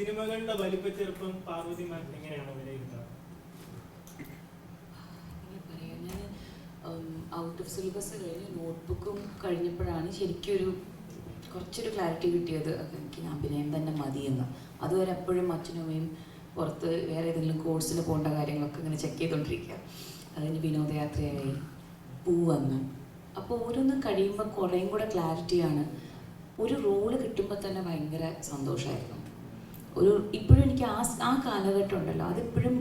സിനിമകളുടെ വലിപ്പച്ചെറുപ്പം പാർവതി മാൻ എങ്ങനെയാണ് വിലയിരുത്തുക ഔട്ട് ഓഫ് സിലബസ് കഴിഞ്ഞ് നോട്ട്ബുക്കും കഴിഞ്ഞപ്പോഴാണ് ശരിക്കൊരു കുറച്ചൊരു ക്ലാരിറ്റി കിട്ടിയത്. എനിക്ക് അഭിനയം തന്നെ മതിയെന്ന് അതുവരെ എപ്പോഴും അച്ഛനും അമ്മയും പുറത്ത് വേറെ ഏതെങ്കിലും കോഴ്സിൽ പോകേണ്ട കാര്യങ്ങളൊക്കെ ഇങ്ങനെ ചെക്ക് ചെയ്തുകൊണ്ടിരിക്കുക അതിന് വിനോദയാത്രയായി പൂ വന്നു അപ്പോൾ ഓരോന്നും കഴിയുമ്പോൾ കുറേയും കൂടെ ക്ലാരിറ്റിയാണ് ഒരു റോൾ കിട്ടുമ്പോൾ തന്നെ ഭയങ്കര സന്തോഷമായിരുന്നു ഒരു ഇപ്പോഴും എനിക്ക് ആ ആ കാലഘട്ടം ഉണ്ടല്ലോ. അതിപ്പോഴും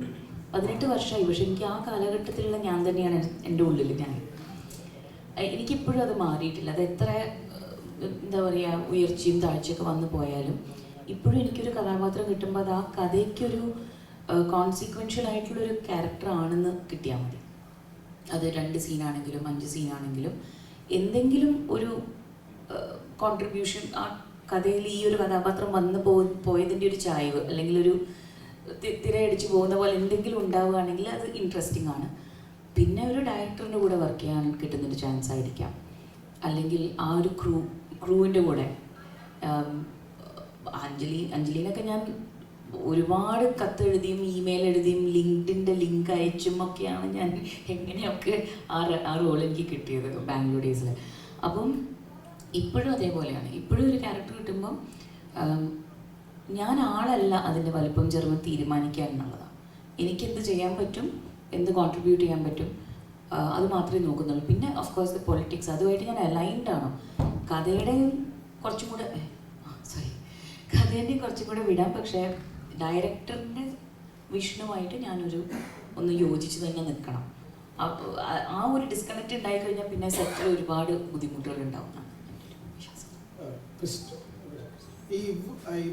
പതിനെട്ട് വർഷമായി. പക്ഷെ എനിക്ക് ആ കാലഘട്ടത്തിലുള്ള ഞാൻ തന്നെയാണ് എന്റെ ഉള്ളിൽ ഞാൻ. എനിക്കിപ്പോഴും അത് മാറിയിട്ടില്ല. അത് എത്ര എന്താ പറയുക ഉയർച്ചയും താഴ്ചയൊക്കെ വന്നു പോയാലും ഇപ്പോഴും എനിക്കൊരു കഥാപാത്രം കിട്ടുമ്പോൾ അത് ആ കഥയ്ക്കൊരു കോൺസിക്വൻഷ്യൽ ആയിട്ടുള്ളൊരു ക്യാരക്ടർ ആണെന്ന് കിട്ടിയാൽ മതി. അത് രണ്ട് സീനാണെങ്കിലും അഞ്ച് സീനാണെങ്കിലും എന്തെങ്കിലും ഒരു കോൺട്രിബ്യൂഷൻ ആ കഥയിൽ ഈ ഒരു കഥാപാത്രം വന്ന് പോ പോയതിന്റെ ഒരു ചായവ് അല്ലെങ്കിൽ ഒരു തിരയടിച്ച് പോകുന്ന പോലെ എന്തെങ്കിലും ഉണ്ടാവുകയാണെങ്കിൽ അത് ഇൻട്രസ്റ്റിംഗ് ആണ്. പിന്നെ ഒരു ഡയറക്ടറിന്റെ കൂടെ വർക്ക് ചെയ്യാൻ കിട്ടുന്നൊരു ചാൻസ് ആയിരിക്കാം. അല്ലെങ്കിൽ ആ ഒരു ക്രൂ ക്രൂവിന്റെ കൂടെ. അഞ്ജലി അഞ്ജലിനൊക്കെ ഞാൻ ഒരുപാട് കത്തെഴുതിയും ഇമെയിൽ എഴുതിയും ലിങ്ക്ഡിന്റെ ലിങ്ക് അയച്ചും ഒക്കെയാണ് ഞാൻ എങ്ങനെയൊക്കെ ആ ആ റോൾ എനിക്ക് കിട്ടിയത് ബാംഗ്ലൂർ ഡേയ്സിൽ അപ്പം ഇപ്പോഴും അതേപോലെയാണ്. ഇപ്പോഴും ഒരു ക്യാരക്ടർ കിട്ടുമ്പം ഞാൻ ആളല്ല അതിന്റെ വലുപ്പം ചെറുപ്പം തീരുമാനിക്കുക എന്നുള്ളതാണ്. എനിക്കെന്ത് ചെയ്യാൻ പറ്റും? എന്ത് കോൺട്രിബ്യൂട്ട് ചെയ്യാൻ പറ്റും? അത് മാത്രമേ നോക്കുന്നുള്ളൂ. പിന്നെ ഓഫ് കോഴ്സ് പൊളിറ്റിക്സ് അതുമായിട്ട് ഞാൻ അലൈൻഡ് ആണോ. കഥയുടെ കുറച്ചും കൂടെ സോറി കഥേന്റെ കുറച്ചും കൂടെ വിടാം. പക്ഷേ ഡയറക്ടറിന്റെ വിഷനുമായിട്ട് ഞാനൊരു ഒന്ന് യോജിച്ച് തന്നെ നിൽക്കണം. ആ- ഒരു ഡിസ്കണക്റ്റ് ഉണ്ടായിക്കഴിഞ്ഞാൽ പിന്നെ സെറ്റിൽ ഒരുപാട് ബുദ്ധിമുട്ടുകൾ ഉണ്ടാവും എന്നാണ് എന്റെ ഒരു വിശ്വാസം ക്രിസ്റ്റോ ഈ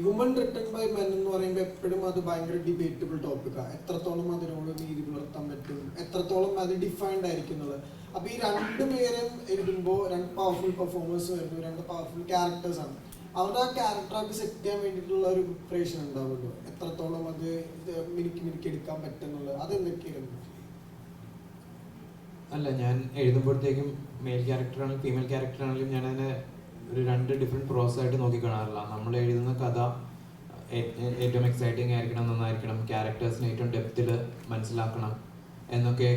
വുമൺ റിട്ടൺ ബൈ മെൻ എന്ന് പറയുമ്പോൾ എപ്പോഴും അത് ഭയങ്കര ഡിബേറ്റബിൾ ടോപ്പിക്കാണ് എത്രത്തോളം അതിനോട് നീതി പുലർത്താൻ പറ്റും? എത്രത്തോളം അത് ഡിഫൈൻഡ് ആയിരിക്കുന്നത് അപ്പോൾ അപ്പൊ ഈ രണ്ട് പേരും എഴുതുമ്പോൾ രണ്ട് പവർഫുൾ പെർഫോമേഴ്സ് വരുന്നു രണ്ട് പവർഫുൾ ക്യാരക്ടേഴ്സ് ആണ്. അവരുടെ ആ ക്യാരക്ടറൊക്കെ സെറ്റ് ചെയ്യാൻ വേണ്ടിയിട്ടുള്ള ഒരു പ്രിപ്പറേഷൻ ഉണ്ടാവുമല്ലോ. എത്രത്തോളം അത് മിനുക്കി മിനുക്കി എടുക്കാൻ പറ്റുന്നുള്ളത്. അതെന്തൊക്കെയായിരുന്നു? അല്ല ഞാൻ എഴുതുമ്പോഴത്തേക്കും മെയിൽ ക്യാരക്ടറാണെങ്കിലും ഫീമെയിൽ ക്യാരക്ടറാണെങ്കിലും ഞാൻ അതിനെ ഒരു രണ്ട് ഡിഫറെന്റ് പ്രോസസ് ആയിട്ട് നോക്കി കാണാറില്ല നമ്മൾ എഴുതുന്ന കഥ ഏറ്റവും എക്സൈറ്റിംഗ് ആയിരിക്കണം നന്നായിരിക്കണം ക്യാരക്ടേഴ്സിനെ ഏറ്റവും ഡെപ്തിൽ മനസ്സിലാക്കണം എന്നൊക്കെ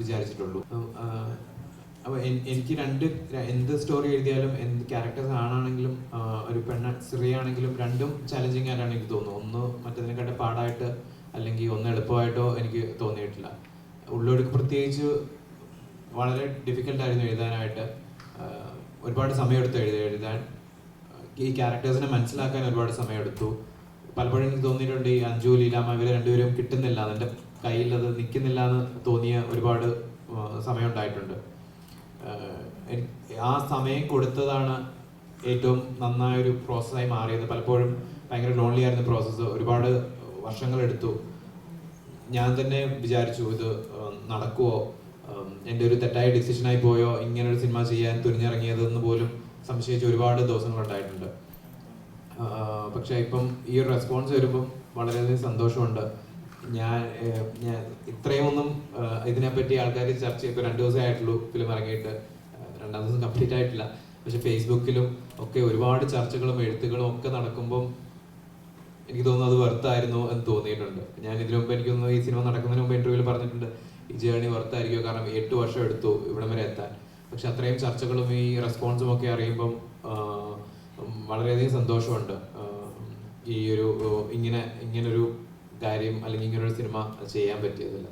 വിചാരിച്ചിട്ടുള്ളൂ. അപ്പോൾ എനിക്ക് രണ്ട് എന്ത് സ്റ്റോറി എഴുതിയാലും എന്ത് ക്യാരക്ടേഴ്സ് ആണാണെങ്കിലും ഒരു പെണ്ണ സ്ത്രീയാണെങ്കിലും രണ്ടും ചലഞ്ചിങ് ആയിട്ടാണ് എനിക്ക് തോന്നുന്നത്. ഒന്ന് മറ്റതിനെക്കാട്ട് പാടായിട്ട് അല്ലെങ്കിൽ ഒന്ന് എളുപ്പമായിട്ടോ എനിക്ക് തോന്നിയിട്ടില്ല. ഉള്ളൊടുക്ക് പ്രത്യേകിച്ച് വളരെ ഡിഫിക്കൽട്ടായിരുന്നു എഴുതാനായിട്ട്. ഒരുപാട് സമയമെടുത്തു എഴുതി എഴുതാൻ. ഈ ക്യാരക്ടേഴ്സിനെ മനസ്സിലാക്കാൻ ഒരുപാട് സമയമെടുത്തു. പലപ്പോഴും എനിക്ക് തോന്നിയിട്ടുണ്ട് ഈ അഞ്ജു ലീലാമ ഇവരെ രണ്ടുപേരും കിട്ടുന്നില്ല. അതിന്റെ കയ്യിൽ അത് നിൽക്കുന്നില്ല എന്ന് തോന്നിയ ഒരുപാട് സമയം ഉണ്ടായിട്ടുണ്ട് ആ സമയം കൊടുത്തതാണ് ഏറ്റവും നന്നായൊരു പ്രോസസ്സായി മാറിയത്. പലപ്പോഴും ഭയങ്കര ലോൺലി ആയിരുന്ന പ്രോസസ്സ് ഒരുപാട് വർഷങ്ങളെടുത്തു. ഞാൻ തന്നെ വിചാരിച്ചു ഇത് ഉം, എന്റെ ഒരു തെറ്റായ ഡിസിഷനായി പോയോ? ഇങ്ങനെ ഒരു സിനിമ ചെയ്യാൻ തുനിഞ്ഞിറങ്ങിയതെന്ന് പോലും സംശയിച്ച് ഒരുപാട് ദിവസങ്ങളുണ്ടായിട്ടുണ്ട് പക്ഷേ ഇപ്പം ഈ ഒരു റെസ്പോൺസ് വരുമ്പം വളരെയധികം സന്തോഷമുണ്ട്. ഞാൻ ഞാൻ ഇത്രയൊന്നും ഇതിനെപ്പറ്റി ആൾക്കാർ ചർച്ച ഇപ്പോൾ രണ്ട് ദിവസമേ ആയിട്ടുള്ളൂ ഫിലിം ഇറങ്ങിയിട്ട്. രണ്ടാം ദിവസം കംപ്ലീറ്റ് ആയിട്ടില്ല. പക്ഷെ ഫേസ്ബുക്കിലും ഒക്കെ ഒരുപാട് ചർച്ചകളും എഴുത്തുകളും ഒക്കെ നടക്കുമ്പം എനിക്ക് തോന്നുന്നു അത് വെർത്തായിരുന്നു എന്ന് തോന്നിയിട്ടുണ്ട്. ഞാൻ ഇതിനു മുമ്പ് എനിക്ക് തോന്നുന്നു ഈ സിനിമ നടക്കുന്നതിന് മുമ്പ് ഇന്റർവ്യൂവിൽ പറഞ്ഞിട്ടുണ്ട്. ഈ ജേർണി വർത്തായിരിക്കുമോ കാരണം എട്ട് വർഷം എടുത്തു ഇവിടം വരെ എത്താൻ. പക്ഷെ അത്രയും ചർച്ചകളും ഈ റെസ്പോൺസും ഒക്കെ അറിയുമ്പം വളരെയധികം സന്തോഷമുണ്ട്. ഈ ഒരു ഇങ്ങനെ ഇങ്ങനൊരു കാര്യം അല്ലെങ്കിൽ ഇങ്ങനൊരു സിനിമ ചെയ്യാൻ പറ്റിയതില്ല